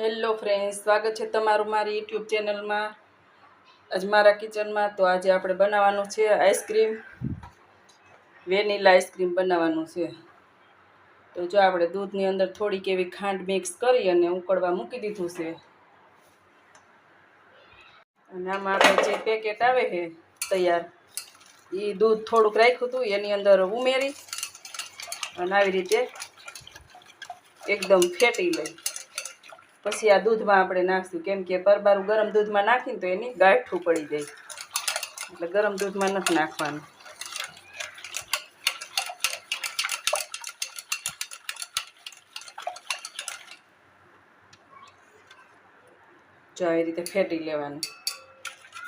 Hello friends સ્વાગત છે તમારું મારી યુટ્યુબ ચેનલમાં. આજ મારા કિચનમાં તો આજે આપણે બનાવવાનું છે આઈસ્ક્રીમ, વેનીલા આઈસ્ક્રીમ બનાવવાનું છે. તો જો આપણે દૂધની અંદર થોડીક એવી ખાંડ મિક્સ કરી અને ઉકળવા મૂકી દીધું છે. અને આમાં આપણે જે પેકેટ આવે છે તૈયાર એ દૂધ થોડુંક રાખ્યું હતું, એની અંદર ઉમેરી અને આવી રીતે એકદમ ફેટી લઈ. પછી આ દૂધમાં આપણે નાખશું. કેમ કે પરબારું ગરમ દૂધમાં નાખીને તો એની ગાંઠું પડી જાય. એટલે ગરમ દૂધમાં નથી નાખવાનું. જો આવી રીતે ફેટી લેવાનું.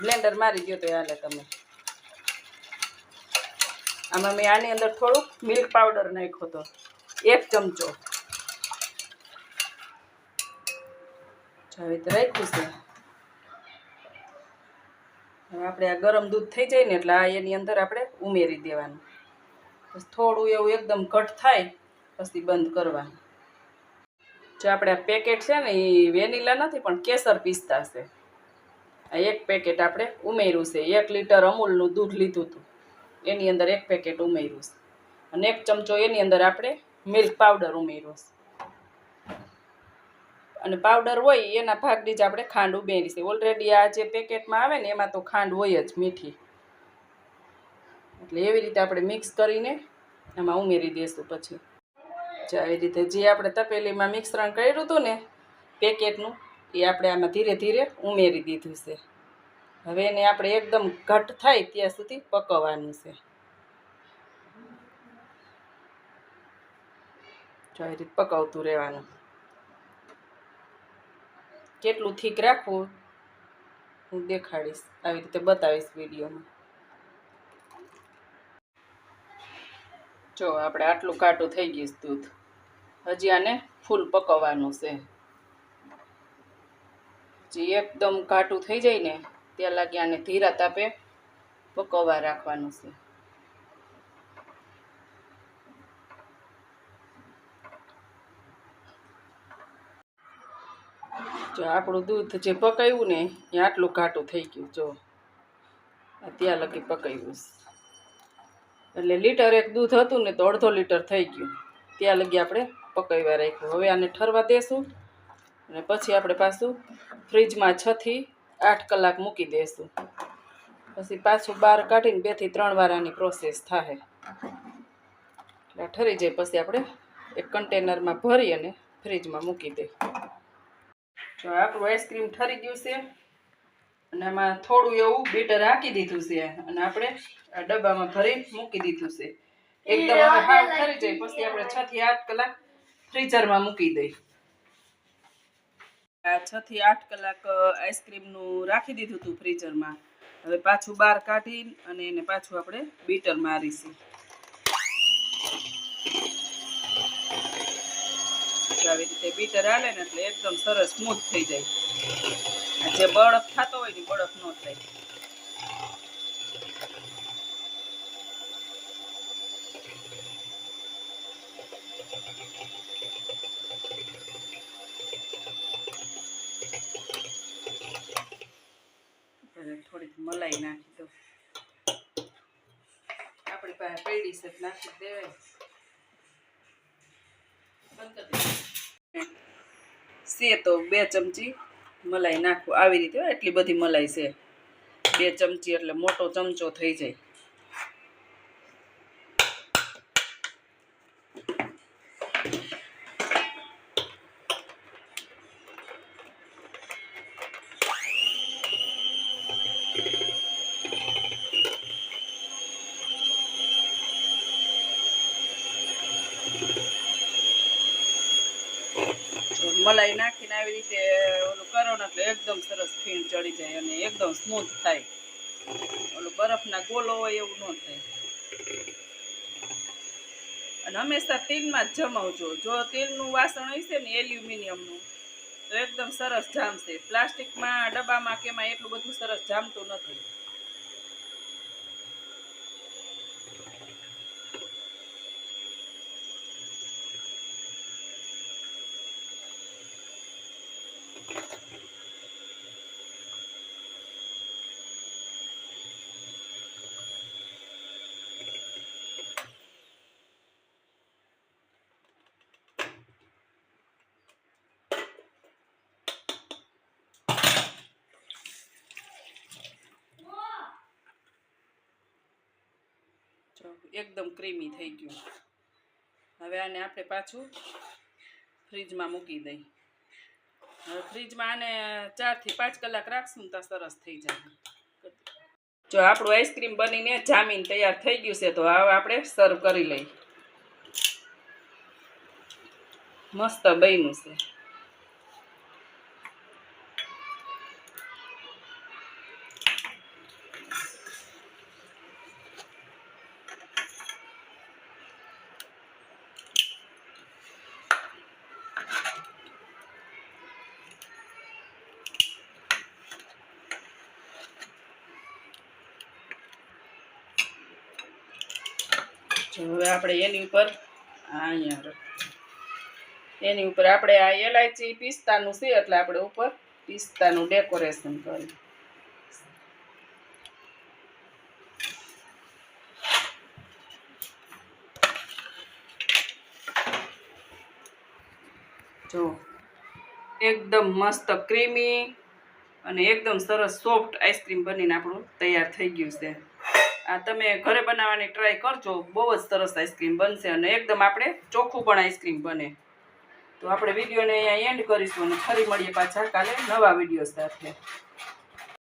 બ્લેન્ડર મારી ગયો તો હાલે તમે. આમાં મેં આની અંદર થોડુંક મિલ્ક પાવડર નાખ્યો હતો. એક ચમચો. આવી તો રાખ્યું છે. હવે આપણે આ ગરમ દૂધ થઈ જાય ને એટલે આ એની અંદર આપણે ઉમેરી દેવાનું. બસ થોડું એવું એકદમ ઘટ થાય, પછી બંધ કરવાનું. જો આપણે આ પેકેટ છે ને એ વેનીલા નથી, પણ કેસર પિસ્તા છે. આ એક પેકેટ આપણે ઉમેર્યું છે. એક લીટર અમૂલનું દૂધ લીધું હતું. એની અંદર એક પેકેટ ઉમેર્યું છે. અને એક ચમચો એની અંદર આપણે મિલ્ક પાવડર ઉમેર્યો છે. અને પાવડર હોય એના ભાગની જ આપણે ખાંડ ઉમેરી છે ઓલરેડી આ જે પેકેટમાં આવે ને એમાં તો ખાંડ હોય જ મીઠી. એટલે એવી રીતે આપણે મિક્સ કરીને એમાં ઉમેરી દઈશું પછી. આવી રીતે જે આપણે તપેલીમાં મિશ્રણ કર્યું હતું ને પેકેટનું એ આપણે આમાં ધીરે ધીરે ઉમેરી દીધું છે. હવે એને આપણે એકદમ ઘટ થાય ત્યાં સુધી પકવવાનું છે. આવી રીતે પકવતું રહેવાનું. કેટલું થીક રાખવું, હું દેખાડીશ આવી રીતે બતાવીશ વિડીયોમાં. જો, આપણે આટલું કાટું થઈ ગયું દૂધ. હજી આને ફૂલ પકવવાનું છે. જે એકદમ કાટું થઈ જાય ને, ત્યાં લાગી આને ધીરા તાપે પકવવા રાખવાનું છે. જો આપણું દૂધ જે પકાવ્યું ને એ આટલું ઘાટું થઈ ગયું, જો. ત્યાં લગી પકાવ્યું એટલે લીટર એક દૂધ હતું ને તો અડધો લીટર થઈ ગયું. ત્યાં લગી આપણે પકાવ્યા રાખ્યું. હવે આને ઠરવા દેશું અને પછી આપણે પાછું ફ્રીજમાં છથી આઠ કલાક મૂકી દઈશું પછી પાછું બહાર કાઢીને બેથી ત્રણ વાર આની પ્રોસેસ થાય એટલે ઠરી જાય, પછી આપણે એક કન્ટેનરમાં ભરી અને ફ્રીજમાં મૂકી દઈએ જો આપણું આઈસ્ક્રીમ ઠરી ગયું છે અને આમાં થોડું એવું બીટર હાકી દીધું છે અને આપણે આ ડબ્બામાં ભરી મૂકી દીધું છે. એકદમ હાવ ઠરી જાય પછી આપણે છ થી આઠ કલાક ફ્રીઝરમાં મૂકી દઈ આ છ થી આઠ કલાક આઈસ્ક્રીમનું રાખી દીધું હતું ફ્રીઝરમાં. હવે પાછું બહાર કાઢી અને એને પાછું આપણે બીટર મારીશું તો આવી રીતે બીટર હાલે ને એટલે એકદમ સરસ સ્મૂથ થઈ જાય. જે બળફ થતો હોય ને બળફ ન થાય. થોડીક મલાઈ નાખી દો આપણી પાસે પેડી છે નાખી દેવાય. બંધ કરી. છે તો બે ચમચી મલાઈ નાખવું આવી રીતે એટલી બધી મલાઈ છે. બે ચમચી એટલે મોટો ચમચો થઈ જાય. મલાઈ નાખીને આવી રીતે ઓલું કરો ને એટલે એકદમ સરસ ફીણ ચડી જાય અને એકદમ સ્મૂથ થાય. ઓલું બરફના ગોલો હોય એવું ન થાય. અને હંમેશા તેલમાં જ જમાવજો. જો તેલનું વાસણ હશે ને એલ્યુમિનિયમનું, તો એકદમ સરસ જામશે. પ્લાસ્ટિકમાં, ડબ્બામાં કે એમાં એટલું બધું સરસ જામતું નથી. એકદમ ક્રીમી થઈ ગયું. હવે આને આપણે પાછું ફ્રીજમાં મૂકી દઈ હવે ફ્રીજમાં આને ચારથી પાંચ કલાક રાખશું તો સરસ થઈ જાય. જો આપણું આઈસ્ક્રીમ બનીને જામીન તૈયાર થઈ ગયું છે, તો હવે આપણે સર્વ કરી લઈ મસ્ત બન્યું છે. હવે આપણે એની ઉપર અહીંયા એની ઉપર આપણે આ એલાયચી પિસ્તાનું છે એટલે આપણે ઉપર પિસ્તાનું ડેકોરેશન કરી જો, એકદમ મસ્ત ક્રીમી અને એકદમ સરસ સોફ્ટ આઈસ્ક્રીમ બનીને આપણું તૈયાર થઈ ગયું છે. આ તમે ઘરે બનાવવાની ટ્રાય કરજો. બહુ જ સરસ આઈસ્ક્રીમ બનશે અને એકદમ આપણે ચોખ્ખું પણ આઈસ્ક્રીમ બને. તો આપણે વિડીયોને અહીંયા એન્ડ કરીશું અને ફરી મળીએ પાછા કાલે નવા વીડિયો સાથે.